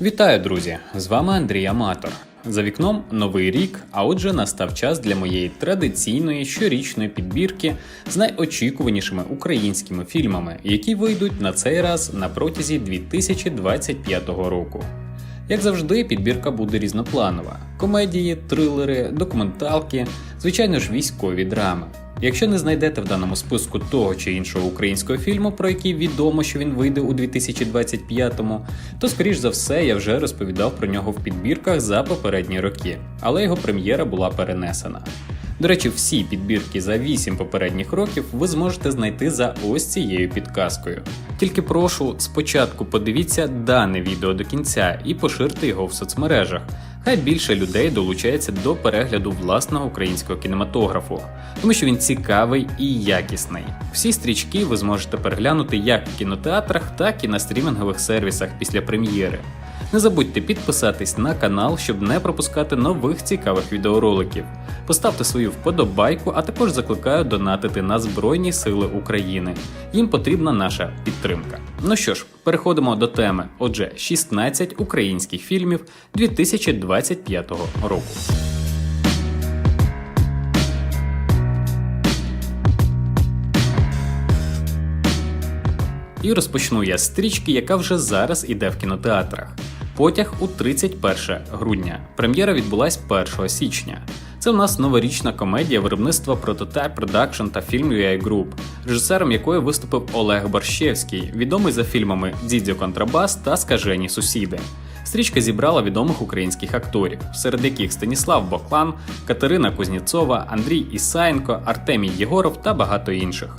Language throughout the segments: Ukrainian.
Вітаю, друзі! З вами Андрій Аматор. За вікном новий рік, а отже, настав час для моєї традиційної щорічної підбірки з найочікуванішими українськими фільмами, які вийдуть на цей раз на протязі 2025 року. Як завжди, підбірка буде різнопланова: комедії, трилери, документалки, звичайно ж, військові драми. Якщо не знайдете в даному списку того чи іншого українського фільму, про який відомо, що він вийде у 2025-му, то скоріш за все я вже розповідав про нього в підбірках за попередні роки, але його прем'єра була перенесена. До речі, всі підбірки за 8 попередніх років ви зможете знайти за ось цією підказкою. Тільки прошу, спочатку подивіться дане відео до кінця і поширте його в соцмережах. Хай більше людей долучається до перегляду власного українського кінематографу, тому що він цікавий і якісний. Всі стрічки ви зможете переглянути як в кінотеатрах, так і на стрімінгових сервісах після прем'єри. Не забудьте підписатись на канал, щоб не пропускати нових цікавих відеороликів. Поставте свою вподобайку, а також закликаю донатити на Збройні Сили України. Їм потрібна наша підтримка. Ну що ж, переходимо до теми. Отже, 16 українських фільмів 2025 року. І розпочну я з стрічки, яка вже зараз іде в кінотеатрах. Потяг у 31 грудня. Прем'єра відбулась 1 січня. Це в нас новорічна комедія виробництва Prototype Production та фільм UA Group, режисером якої виступив Олег Борщевський, відомий за фільмами Дідзьо Контрабас та Скажені сусіди. Стрічка зібрала відомих українських акторів, серед яких Станіслав Боклан, Катерина Кузнєцова, Андрій Ісаєнко, Артемій Єгоров та багато інших.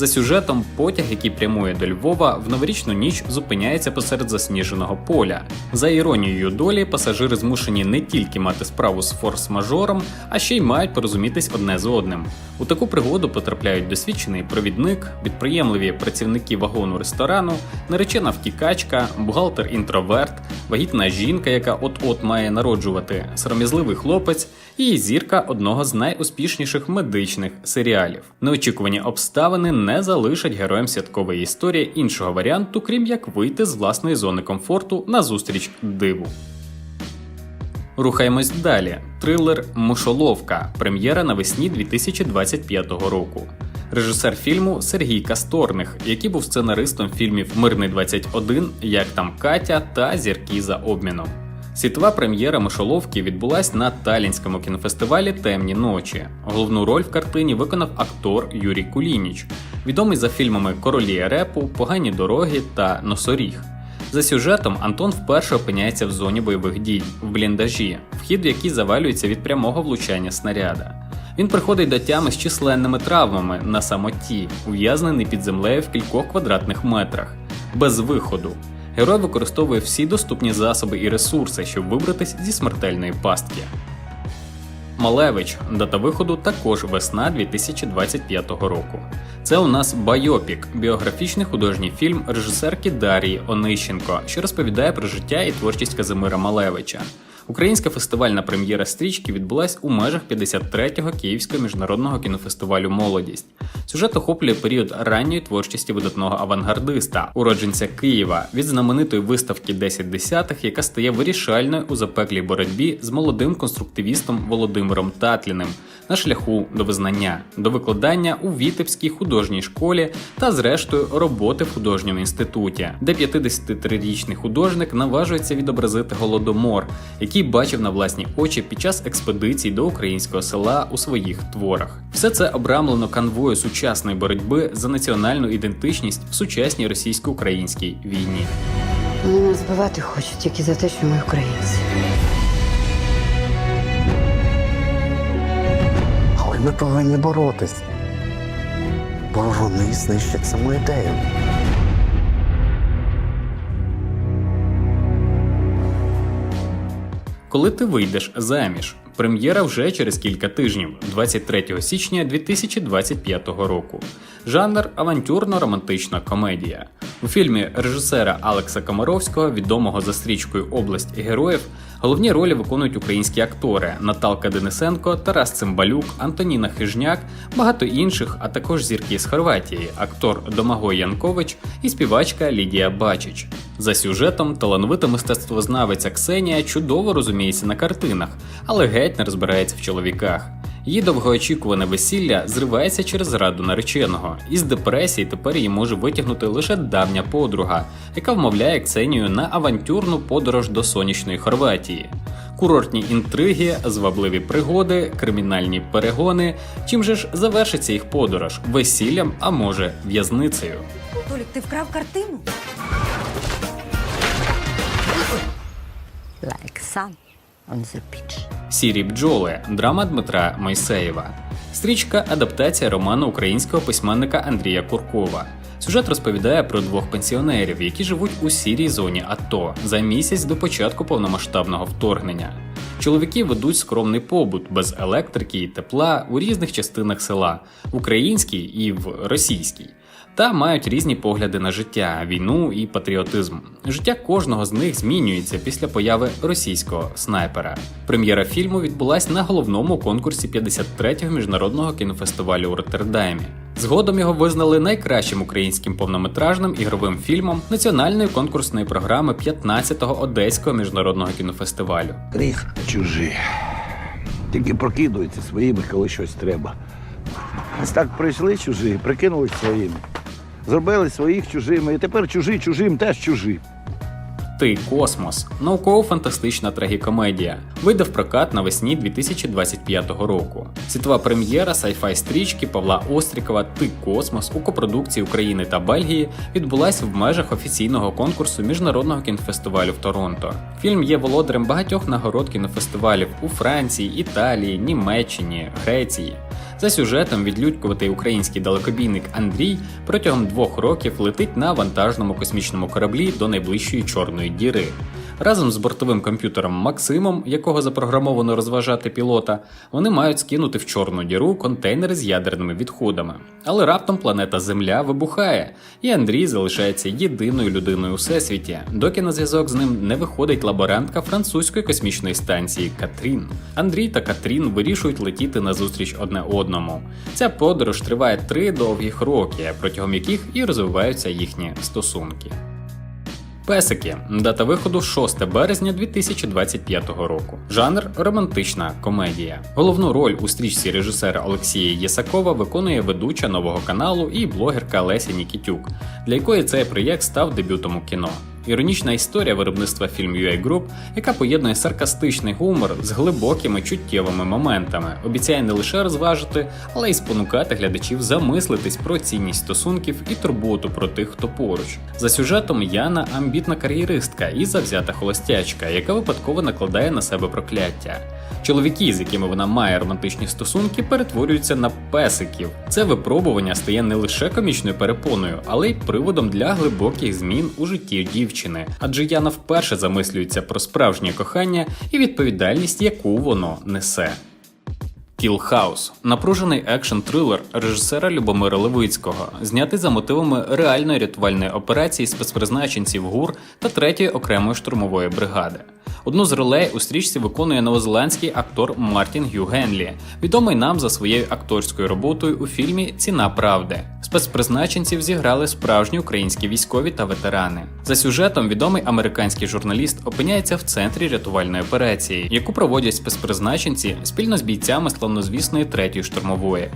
За сюжетом, потяг, який прямує до Львова, в новорічну ніч зупиняється посеред засніженого поля. За іронією долі, пасажири змушені не тільки мати справу з форс-мажором, а ще й мають порозумітись одне з одним. У таку пригоду потрапляють досвідчений провідник, підприємливі працівники вагону ресторану, наречена втікачка, бухгалтер-інтроверт, вагітна жінка, яка от-от має народжувати, сором'язливий хлопець і зірка одного з найуспішніших медичних серіалів. Неочікувані обставини не залишать героям святкової історії іншого варіанту, крім як вийти з власної зони комфорту на зустріч диву. Рухаємось далі. Трилер Мушоловка. Прем'єра навесні 2025 року. Режисер фільму Сергій Касторних, який був сценаристом фільмів Мирний 21, Як там Катя та Зірки за обміном. Світова прем'єра Мишоловки відбулась на Талінському кінофестивалі Темні ночі. Головну роль в картині виконав актор Юрій Кулініч, відомий за фільмами Королі репу, Погані дороги та Носоріг. За сюжетом Антон вперше опиняється в зоні бойових дій в бліндажі, вхід в який завалюється від прямого влучання снаряда. Він приходить до тями з численними травмами на самоті, ув'язнений під землею в кількох квадратних метрах, без виходу. Герой використовує всі доступні засоби і ресурси, щоб вибратись зі смертельної пастки. Малевич. Дата виходу також весна 2025 року. Це у нас Байопік, біографічний художній фільм режисерки Дарії Онищенко, що розповідає про життя і творчість Казимира Малевича. Українська фестивальна прем'єра стрічки відбулась у межах 53-го Київського міжнародного кінофестивалю Молодість. Сюжет охоплює період ранньої творчості видатного авангардиста, уродженця Києва, від знаменитої виставки 10 десятих, яка стає вирішальною у запеклій боротьбі з молодим конструктивістом Володимиром Татліним на шляху до визнання, до викладання у Вітебській художній школі та, зрештою, роботи в художньому інституті, де 53-річний художник наважується відобразити голодомор, який бачив на власні очі під час експедицій до українського села у своїх творах. Все це обрамлено канвою сучасної боротьби за національну ідентичність в сучасній російсько-українській війні. Вони нас збивати хочуть тільки за те, що ми українці. Ми повинні боротись. Бо вони знищать саму ідею. Коли ти вийдеш заміж, прем'єра вже через кілька тижнів, 23 січня 2025 року. Жанр авантюрно-романтична комедія. У фільмі режисера Алекса Комаровського, відомого за стрічкою Область героїв, головні ролі виконують українські актори Наталка Денисенко, Тарас Цимбалюк, Антоніна Хижняк, багато інших, а також зірки з Хорватії, актор Домагой Янкович і співачка Лідія Бачич. За сюжетом талановита мистецтвознавиця Ксенія чудово розуміється на картинах, але геть не розбирається в чоловіках. Її довгоочікуване весілля зривається через зраду нареченого. Із депресії тепер її може витягнути лише давня подруга, яка вмовляє Ксенію на авантюрну подорож до сонячної Хорватії. Курортні інтриги, звабливі пригоди, кримінальні перегони. Чим же ж завершиться їх подорож? Весіллям, а може, в'язницею. Толік, ти вкрав картину? like sun on the beach. Сірі бджоли, драма Дмитра Мойсеєва. Стрічка адаптація роману українського письменника Андрія Куркова. Сюжет розповідає про двох пенсіонерів, які живуть у сірій зоні АТО за місяць до початку повномасштабного вторгнення. Чоловіки ведуть скромний побут без електрики і тепла у різних частинах села, українській і в російській, та мають різні погляди на життя, війну і патріотизм. Життя кожного з них змінюється після появи російського снайпера. Прем'єра фільму відбулась на головному конкурсі 53-го міжнародного кінофестивалю у Роттердамі. Згодом його визнали найкращим українським повнометражним ігровим фільмом національної конкурсної програми 15-го Одеського міжнародного кінофестивалю. Гріх чужі. Тільки прокидуються своїми, коли щось треба. Ось так прийшли чужі, прикинулись своїми. Зробили своїх чужими, і тепер чужі чужим теж чужі. Ти космос. Науково-фантастична трагікомедія. Вийде в прокат навесні 2025 року. Світова прем'єра сайфай стрічки Павла Острікова Ти космос у копродукції України та Бельгії відбулась в межах офіційного конкурсу міжнародного кінофестивалю в Торонто. Фільм є володарем багатьох нагород кінофестивалів у Франції, Італії, Німеччині, Греції. За сюжетом відлюдькуватий український далекобійник Андрій протягом двох років летить на вантажному космічному кораблі до найближчої чорної діри. Разом з бортовим комп'ютером Максимом, якого запрограмовано розважати пілота, вони мають скинути в чорну діру контейнери з ядерними відходами. Але раптом планета Земля вибухає, і Андрій залишається єдиною людиною у всесвіті, доки на зв'язок з ним не виходить лаборантка французької космічної станції Катрін. Андрій та Катрін вирішують летіти назустріч одне одному. Ця подорож триває три довгих роки, протягом яких і розвиваються їхні стосунки. Песики. Дата виходу 6 березня 2025 року. Жанр романтична комедія. Головну роль у стрічці режисера Олексія Єсакова виконує ведуча нового каналу і блогерка Леся Нікітюк, для якої цей проєкт став дебютом у кіно. Іронічна історія виробництва фільм UA Group, яка поєднує саркастичний гумор з глибокими чуттєвими моментами, обіцяє не лише розважити, але й спонукати глядачів замислитись про цінність стосунків і турботу про тих, хто поруч. За сюжетом Яна амбітна кар'єристка і завзята холостячка, яка випадково накладає на себе прокляття. Чоловіки, з якими вона має романтичні стосунки, перетворюються на песиків. Це випробування стає не лише комічною перепоною, але й приводом для глибоких змін у житті дівчини, адже Яна вперше замислюється про справжнє кохання і відповідальність, яку воно несе. Кіл Хаус напружений екшн трилер режисера Любомира Левицького, знятий за мотивами реальної рятувальної операції спецпризначенців ГУР та третьої окремої штурмової бригади. Одну з ролей у стрічці виконує новозеландський актор Мартін Гью Генлі, відомий нам за своєю акторською роботою у фільмі Ціна правди. Спецпризначенців зіграли справжні українські військові та ветерани. За сюжетом відомий американський журналіст опиняється в центрі рятувальної операції, яку проводять спецпризначенці спільно з бійцями славнозвісної третьої штурмової.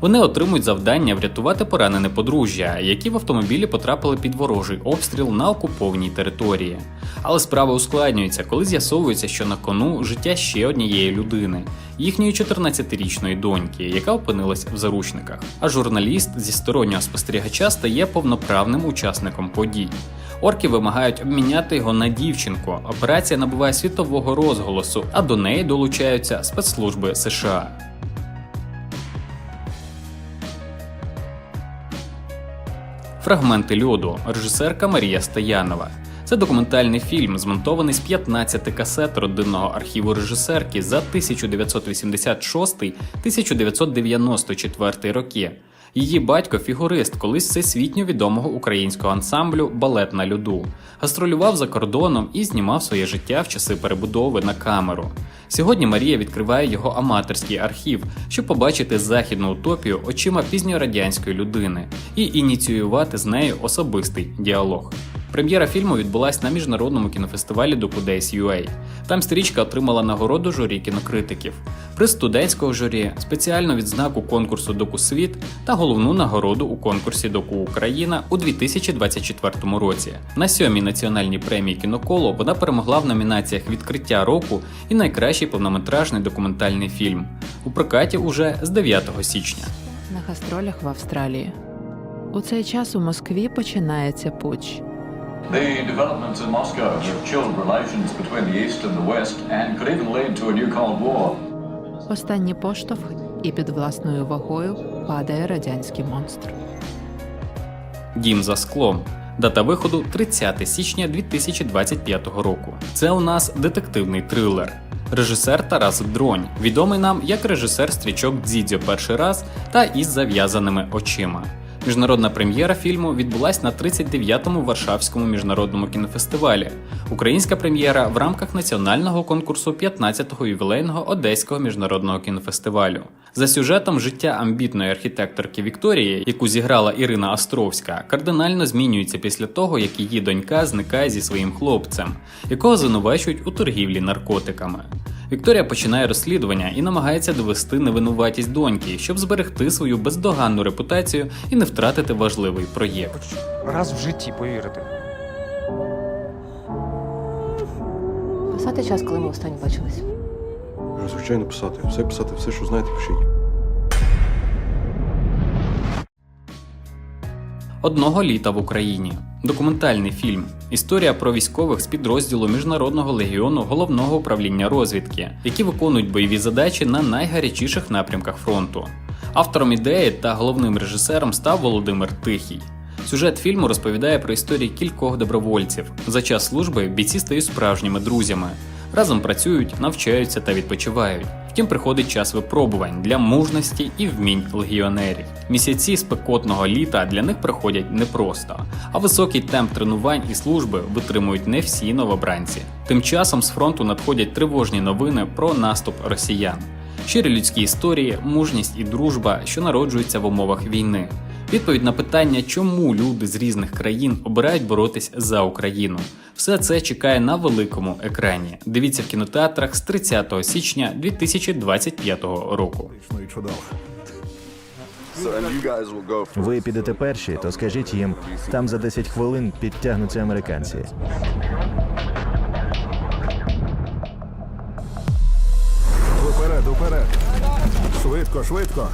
Вони отримують завдання врятувати поранене подружжя, які в автомобілі потрапили під ворожий обстріл на окупованій території. Але справа ускладнюється, коли з'ясовується, що на кону життя ще однієї людини, їхньої 14-річної доньки, яка опинилась в заручниках. А журналіст зі стороннього спостерігача стає повноправним учасником подій. Орки вимагають обміняти його на дівчинку. Операція набуває світового розголосу, а до неї долучаються спецслужби США. Фрагменти льоду, режисерка Марія Стоянова. Це документальний фільм, змонтований з 15 касет родинного архіву режисерки за 1986-1994 роки. Її батько фігурист колись всесвітньо відомого українського ансамблю Балет на льоду, гастролював за кордоном і знімав своє життя в часи перебудови на камеру. Сьогодні Марія відкриває його аматорський архів, щоб побачити західну утопію очима пізньорадянської людини і ініціювати з нею особистий діалог. Прем'єра фільму відбулась на міжнародному кінофестивалі Days UA. Там стрічка отримала нагороду журі кінокритиків, приз студентського журі, спеціальну відзнаку конкурсу Докусвіт та головну нагороду у конкурсі Доку Україна у 2024 році. На сьомій національній премії кіноколо вона перемогла в номінаціях Відкриття року і найкращий повнометражний документальний фільм у прокаті уже з 9 січня. на гастролях в Австралії. У цей час у Москві починається путч. The developments in Moscow have chilled relations between the East and the West and could even lead to a new Cold War. Останній поштовх, і під власною вагою падає радянський монстр. Дім за склом. Дата виходу 30 січня 2025 року. Це у нас детективний трилер. Режисер Тарас Дронь, відомий нам як режисер стрічок Дзідзьо перший раз та із зав'язаними очима. Міжнародна прем'єра фільму відбулась на 39-му Варшавському міжнародному кінофестивалі. Українська прем'єра в рамках національного конкурсу 15-го ювілейного Одеського міжнародного кінофестивалю. За сюжетом життя амбітної архітекторки Вікторії, яку зіграла Ірина Островська, кардинально змінюється після того, як її донька зникає зі своїм хлопцем, якого звинувачують у торгівлі наркотиками. Вікторія починає розслідування і намагається довести невинуватість доньки, щоб зберегти свою бездоганну репутацію і не втратити важливий проєкт. раз в житті повірити. Писати час, коли ми останні бачились. Звичайно, писати. Все писати, все, що знаєте, пишіть. Одного літа в Україні. Документальний фільм. Історія про військових з підрозділу Міжнародного легіону головного управління розвідки, які виконують бойові задачі на найгарячіших напрямках фронту. Автором ідеї та головним режисером став Володимир Тихий. Сюжет фільму розповідає про історії кількох добровольців. За час служби бійці стають справжніми друзями. Разом працюють, навчаються та відпочивають. Втім, приходить час випробувань для мужності і вмінь легіонерів. Місяці спекотного літа для них проходять непросто, а високий темп тренувань і служби витримують не всі новобранці. Тим часом з фронту надходять тривожні новини про наступ росіян. Щирі людські історії, мужність і дружба, що народжуються в умовах війни. Відповідь на питання, чому люди з різних країн обирають боротись за Україну. Все це чекає на великому екрані. Дивіться в кінотеатрах з 30 січня 2025 року. Ви підете перші, то скажіть їм, там за 10 хвилин підтягнуться американці. Уперед, уперед. Швидко, швидко.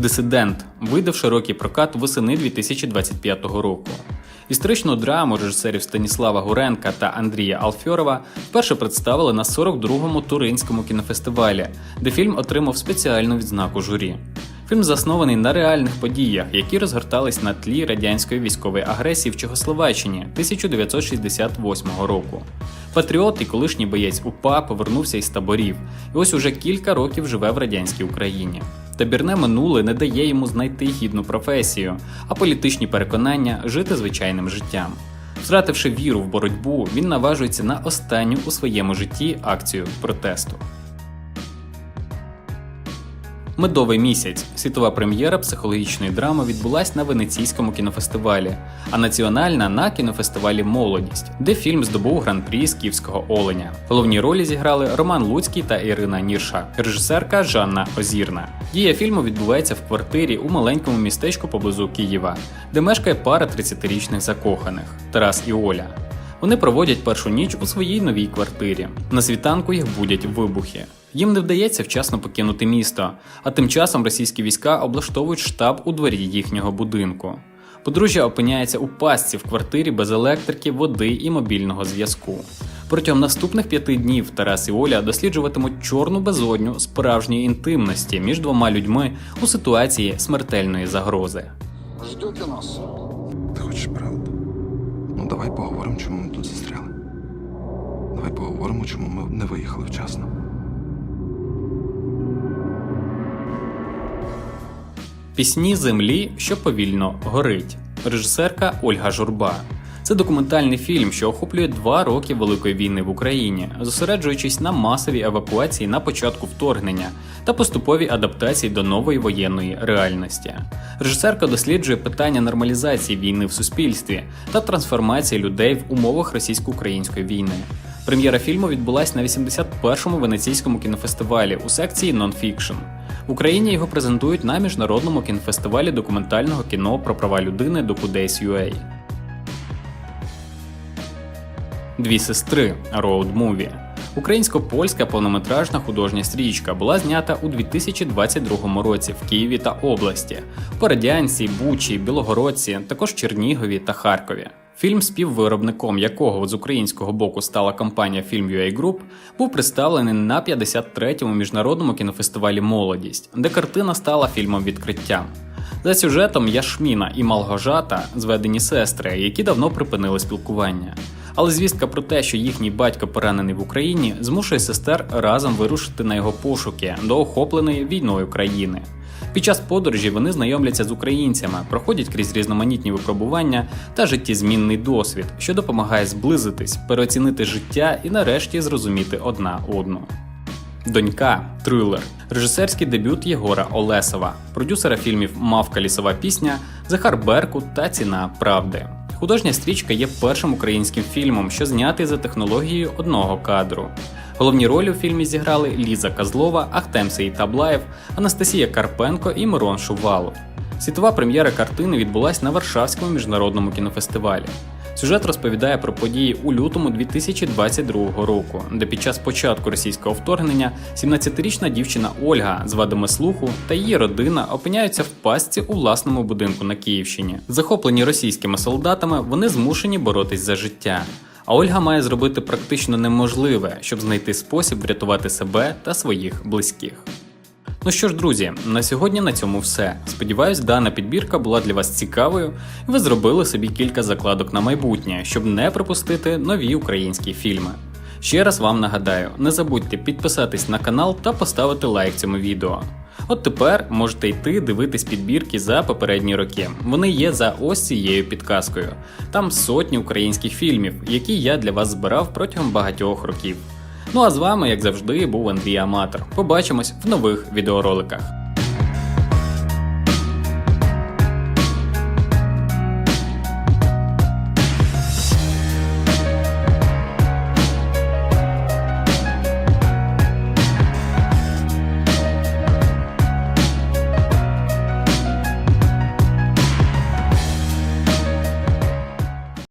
Дисидент вийде в широкий прокат восени 2025 року. Історичну драму режисерів Станіслава Гуренка та Андрія Алфьорова вперше представили на 42-му Туринському кінофестивалі, де фільм отримав спеціальну відзнаку журі. Фільм заснований на реальних подіях, які розгортались на тлі радянської військової агресії в Чехословаччині 1968 року. Патріот і колишній боєць УПА повернувся із таборів, і ось уже кілька років живе в радянській Україні. Табірне минуле не дає йому знайти гідну професію, а політичні переконання жити звичайним життям. Втративши віру в боротьбу, він наважується на останню у своєму житті акцію протесту. Медовий місяць світова прем'єра психологічної драми відбулась на Венеційському кінофестивалі, а національна на кінофестивалі Молодість, де фільм здобув гран-прі з Київського Оленя. Головні ролі зіграли Роман Луцький та Ірина Нірша, режисерка Жанна Озірна. Дія фільму відбувається в квартирі у маленькому містечку поблизу Києва, де мешкає пара 30-річних закоханих Тарас і Оля. Вони проводять першу ніч у своїй новій квартирі. На світанку їх будять вибухи. Їм не вдається вчасно покинути місто, а тим часом російські війська облаштовують штаб у дворі їхнього будинку. Подружжя опиняється у пастці в квартирі без електрики, води і мобільного зв'язку. Протягом наступних п'яти днів Тарас і Оля досліджуватимуть чорну безодню справжньої інтимності між двома людьми у ситуації смертельної загрози. Ти хочеш правду? Ну давай поговоримо, чому ми тут застряли. Давай поговоримо, чому ми не виїхали вчасно. Пісні землі, що повільно горить. Режисерка Ольга Журба. Це документальний фільм, що охоплює два роки Великої війни в Україні, зосереджуючись на масовій евакуації на початку вторгнення та поступовій адаптації до нової воєнної реальності. Режисерка досліджує питання нормалізації війни в суспільстві та трансформації людей в умовах російсько-української війни. Прем'єра фільму відбулась на 81-му венеційському кінофестивалі у секції Нонфікшн. Україні його презентують на міжнародному кінофестивалі документального кіно про права людини Docudase.ua. Дві сестри Road Movie. Українсько-польська повнометражна художня стрічка була знята у 2022 році в Києві та області, Породянці, Бучі, Білогородці, також Чернігові та Харкові. Фільм, співвиробником якого з українського боку стала компанія Film.ua Group, був представлений на 53-му міжнародному кінофестивалі Молодість, де картина стала фільмом відкриттям. За сюжетом Яшміна і Малгожата зведені сестри, які давно припинили спілкування. Але звістка про те, що їхній батько поранений в Україні, змушує сестер разом вирушити на його пошуки до охопленої війною країни. Під час подорожі вони знайомляться з українцями, проходять крізь різноманітні випробування та життєзмінний досвід, що допомагає зблизитись, переоцінити життя і нарешті зрозуміти одна одну. Донька трилер, режисерський дебют Єгора Олесова, продюсера фільмів Мавка лісова пісня, Захар Беркут та Ціна правди. Художня стрічка є першим українським фільмом, що знятий за технологією одного кадру. Головні ролі у фільмі зіграли Ліза Козлова, Ахтем Сеїтаблаєв, Анастасія Карпенко і Мирон Шувалов. Світова прем'єра картини відбулась на Варшавському міжнародному кінофестивалі. Сюжет розповідає про події у лютому 2022 року, де під час початку російського вторгнення 17-річна дівчина Ольга з вадами слуху та її родина опиняються в пастці у власному будинку на Київщині. Захоплені російськими солдатами, вони змушені боротись за життя. А Ольга має зробити практично неможливе, щоб знайти спосіб врятувати себе та своїх близьких. Ну що ж, друзі, на сьогодні на цьому все. Сподіваюсь, дана підбірка була для вас цікавою, і ви зробили собі кілька закладок на майбутнє, щоб не пропустити нові українські фільми. Ще раз вам нагадаю: не забудьте підписатись на канал та поставити лайк цьому відео. От тепер можете йти дивитись підбірки за попередні роки. Вони є за ось цією підказкою. Там сотні українських фільмів, які я для вас збирав протягом багатьох років. Ну а з вами, як завжди, був Андрій Аматор. Побачимось в нових відеороликах.